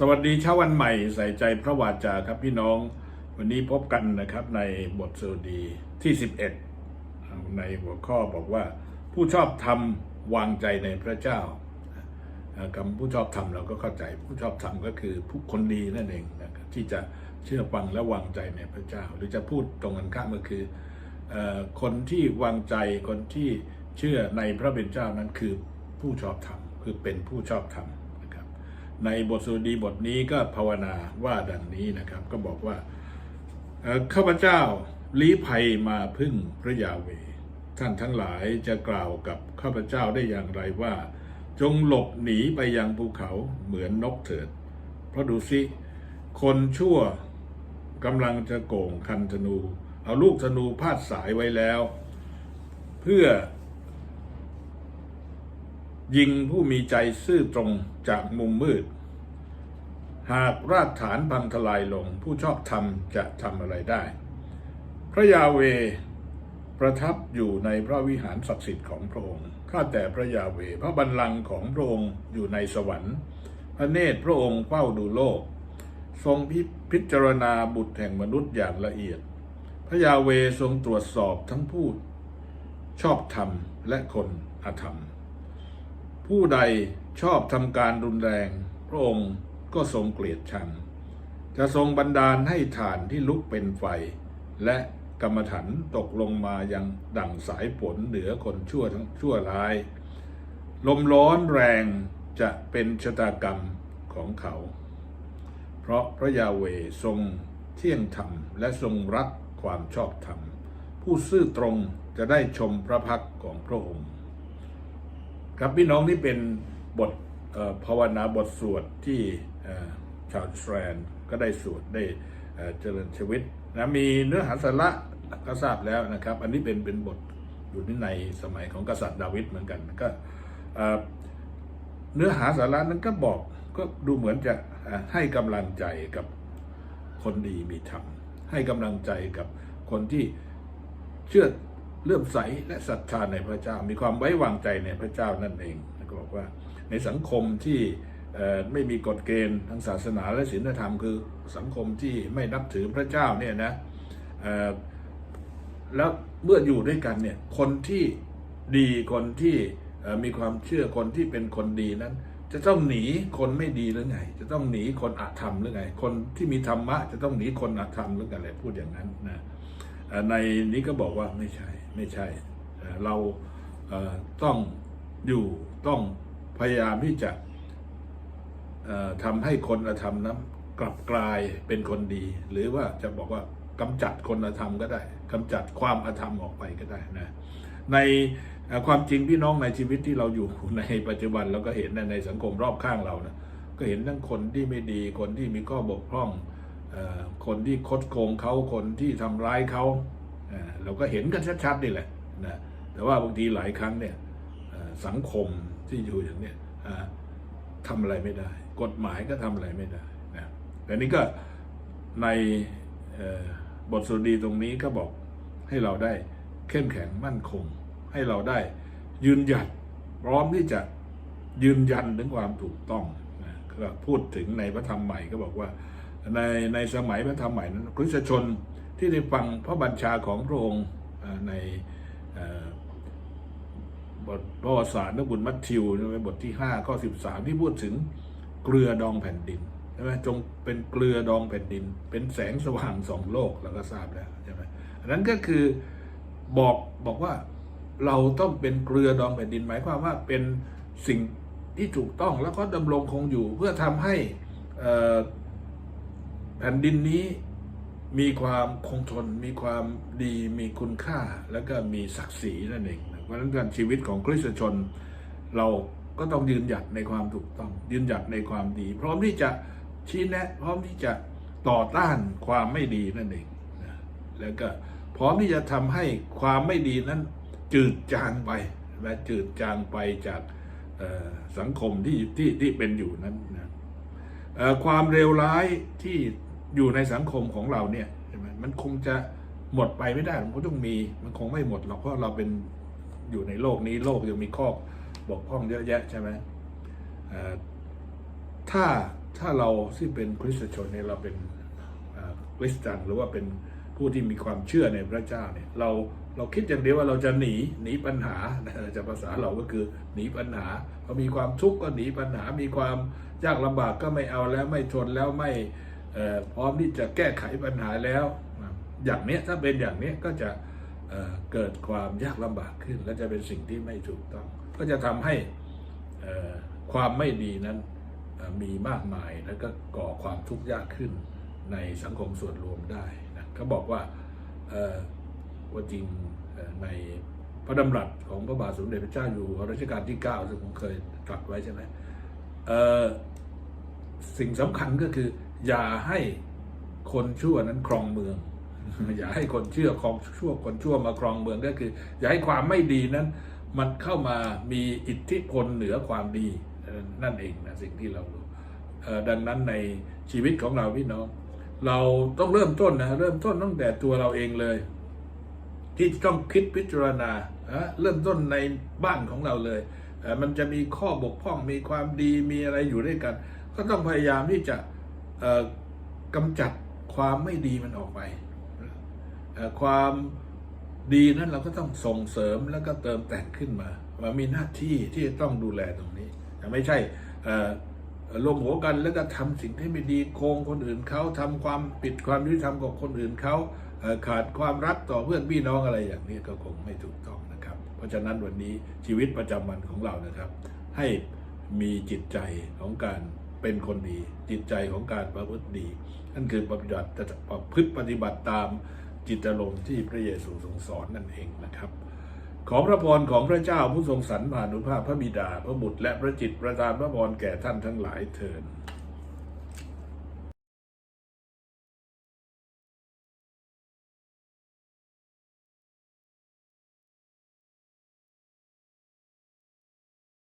สวัสดีเช้าวันใหม่ใส่ใจพระวาจาครับพี่น้อง วันนี้พบกันนะครับในบทสวดีที่ 11 ในหัวข้อบอกว่า ผู้ชอบธรรมวางใจในพระเจ้าคำผู้ชอบธรรมเราก็เข้าใจ ผู้ชอบธรรมก็คือผู้คนดีนั่นเองนะครับที่จะเชื่อฟังและวางใจในพระเจ้า หรือจะพูดตรงกันข้ามก็คือคนที่วางใจคนที่เชื่อในพระเป็นเจ้านั้นคือผู้ชอบธรรมคือเป็นผู้ชอบธรรม ในบทสวดีบทนี้ก็ภาวนาว่าดังนี้นะครับ ก็บอกว่าข้าพเจ้าลี้ภัยมาพึ่งพระยาเว ท่านทั้งหลายจะกล่าวกับข้าพเจ้าได้อย่างไรว่า จงหลบหนีไปยังภูเขาเหมือนนกเถิด เพราะดูสิคนชั่วกำลังจะโก่งคันธนู เอาลูกธนูพาดสายไว้แล้ว เพื่อ ยิงผู้มีใจซื่อตรง จากมุมมืด หากรากฐานพังทลายลงผู้ชอบธรรมจะทำอะไรได้ พระยาเวประทับอยู่ในพระวิหารศักดิ์สิทธิ์ของพระองค์ ข้าแต่พระยาเว พระบัลลังก์ของพระองค์อยู่ในสวรรค์ พระเนตรพระองค์เฝ้าดูโลก ทรงพิพจารณาบุตรแห่งมนุษย์อย่างละเอียด พระยาเวทรงตรวจสอบทั้งผู้ชอบธรรมและคนอธรรม ผู้ใด ชอบทำการรุนแรง พระองค์ก็ทรงเกลียดชัง จะทรงบันดาลให้ฐานที่ลุกเป็นไฟ และกรรมฐานตกลงมายังดั่งสายฝนเหนือคนชั่วทั้งชั่วร้าย ลมร้อนแรงจะเป็นชะตากรรมของเขา เพราะพระยาเวทรงเที่ยงธรรมและทรงรักความชอบธรรม ผู้ซื่อตรงจะได้ชมพระพักของพระองค์ ครับพี่น้องนี่เป็น บทภาวนาบทสวดที่ชาวอิสราเอลก็ได้สวดได้เจริญชีวิตนะมีเนื้อหาสาระก็ทราบแล้วนะครับ อันนี้เป็นเป็นบทอยู่ในสมัยของกษัตริย์ดาวิดเหมือนกันก็เนื้อหาสาระนั้นก็บอกก็ดูเหมือนจะให้กำลังใจกับคนดีมีธรรมให้กำลังใจกับคนที่เชื่อเลื่อมใสและศรัทธาในพระเจ้า มีความไว้วางใจในพระเจ้านั่นเองก็บอกว่า ในสังคมที่ไม่มีกฎเกณฑ์ทางศาสนาและศีลธรรม คือสังคมที่ไม่นับถือพระเจ้าเนี่ยนะแล้วเมื่ออยู่ด้วยกันเนี่ยคนที่ดีคนที่มีความเชื่อคนที่เป็นคนดีนั้น จะต้องหนีคนไม่ดีหรือไง จะต้องหนีคนอาธรรมหรือไง คนที่มีธรรมะ จะต้องหนีคนอาธรรมหรือไงอะไรพูดอย่างนั้นนะในนี้ก็บอกว่าไม่ใช่ไม่ใช่ เราต้องอยู่ต้อง พยายามที่จะทำให้คนธรรมนั้นกลับกลายเป็นคนดี หรือว่าจะบอกว่ากำจัดคนธรรมก็ได้กำจัดความอธรรมออกไปก็ได้นะในความจริงพี่น้องในชีวิตที่เราอยู่ในปัจจุบันเราก็เห็นในสังคมรอบข้างเรานะก็เห็นทั้งคนที่ไม่ดีคนที่มีข้อบกพร่องคนที่คดโกงเขาคนที่ทำร้ายเขาเราก็เห็นกันชัดๆนี่แหละนะแต่ว่าบางทีหลายครั้งเนี่ยสังคม ที่อยู่อย่างเนี้ยอ่าทำอะไรไม่ได้ กฎหมายก็ทำอะไรไม่ได้นะแต่นี่ก็ในบทสวดดีตรงนี้ก็บอกให้เราได้เข้มแข็งมั่นคง ให้เราได้ยืนหยัดพร้อมที่จะยืนยันถึงความถูกต้องนะก็พูดถึงในพระธรรมใหม่ก็บอกว่าในในสมัยพระธรรมใหม่นั้นคริสตชนที่ได้ฟังพระบัญชาของพระองค์ใน บทประวัติศาสตร์นบุญมัทธิวในบทที่5ข้อ13ที่พูดถึงเกลือดองแผ่นดินใช่ไหมจงเป็นเกลือดองแผ่นดิน เป็นแสงสว่างสองโลกเราก็ทราบแล้วใช่ไหมอันนั้นก็คือบอกบอกว่าเราต้องเป็นเกลือดองแผ่นดินหมายความว่าเป็นสิ่งที่ถูกต้องแล้วก็ดำรงคงอยู่เพื่อทำให้แผ่นดินนี้มีความคงทน มีความดีมีคุณค่า แล้วก็มีศักดิ์ศรีนั่นเอง เพราะฉะนั้นการชีวิตของคริสตชน เราก็ต้องยืนหยัดในความถูกต้อง ยืนหยัดในความดี พร้อมที่จะชี้แนะ พร้อมที่จะต่อต้านความไม่ดีนั่นเองนะแล้วก็พร้อมที่จะทำให้ความไม่ดีนั้นจืดจางไปและจืดจางไปจากสังคมที่ที่ที่เป็นอยู่นั้นนะความเลวร้ายที่อยู่ในสังคมของเราเนี่ยใช่ไหมมันคงจะหมดไปไม่ได้มันก็ต้องมีมันคงไม่หมดหรอกเพราะเราเป็น อยู่ในโลกนี้โลกยังมีข้อบกพร่องเยอะแยะใช่ไหมถ้าถ้าเราที่เป็นคริสตชนเนี่ยเราเป็นคริสเตียนหรือว่าเป็นผู้ที่มีความเชื่อในพระเจ้าเนี่ยเราเราคิดอย่างเดียวว่าเราจะหนีหนีปัญหาจะภาษาเราก็คือหนีปัญหาพอมีความทุกข์ก็หนีปัญหา มีความยากลำบากก็ไม่เอาแล้วไม่ทนแล้วไม่พร้อมที่จะแก้ไขปัญหาแล้ว อย่างเนี้ยถ้าเป็นอย่างเนี้ยก็จะ เเกิดความยากลำบากขึ้น และจะเป็นสิ่งที่ไม่ถูกต้อง ก็จะทำให้ความไม่ดีนั้นมีมากมายแล้วก็ก่อความทุกข์ยากขึ้นในสังคมส่วนรวมได้นะเขาบอกว่าว่าจริงในพระดำรัสของพระบาทสมเด็จพระเจ้าอยู่หัวรัชกาลที่ 9 ซึ่งผมเคยตรัสไว้ใช่ไหมสิ่งสำคัญก็คือ อย่าให้คนชั่วนั้นครองเมือง อย่าให้คนเชื่อครองชั่วคนชั่วมาครองเมืองก็คือ อย่าให้ความไม่ดีนั้น มันเข้ามามีอิทธิพลเหนือความดีนั่นเองนะสิ่งที่เราดูดังนั้นในชีวิตของเราพี่น้อง เราต้องเริ่มต้นนะเริ่มต้นตั้งแต่ตัวเราเองเลย ที่ต้องคิดพิจารณาเริ่มต้นในบ้านของเราเลยมันจะมีข้อบกพร่องมีความดีมีอะไรอยู่ด้วยกัน ก็ต้องพยายามที่จะกำจัดความไม่ดีมันออกไป ความดีนั้นเราก็ต้องส่งเสริมแล้วก็เติมแต่งขึ้นมาว่ามีหน้าที่ที่จะต้องดูแลตรงนี้แต่ไม่ใช่เอ่อรวมหัวกันแล้วก็ทำสิ่งที่ไม่ดีโกงคนอื่นเขาทำความผิดความยุติธรรมกับคนอื่นเขาขาดความรักต่อเพื่อนพี่น้องอะไรอย่างนี้ก็คงไม่ถูกต้องนะครับ เพราะฉะนั้นวันนี้ชีวิตประจำวันของเรานะครับ ให้มีจิตใจของการเป็นคนดี จิตใจของการประพฤติดีนั่นคือปฏิบัติประพฤติปฏิบัติตาม จิตอารมณ์ที่พระเยซูทรงสอนนั่นเองนะครับ ขอพระพรของพระเจ้าผู้ทรงสรรพานุภาพพระบิดาพระบุตรและพระจิตประทานพระพรแก่ท่านทั้งหลายเถิด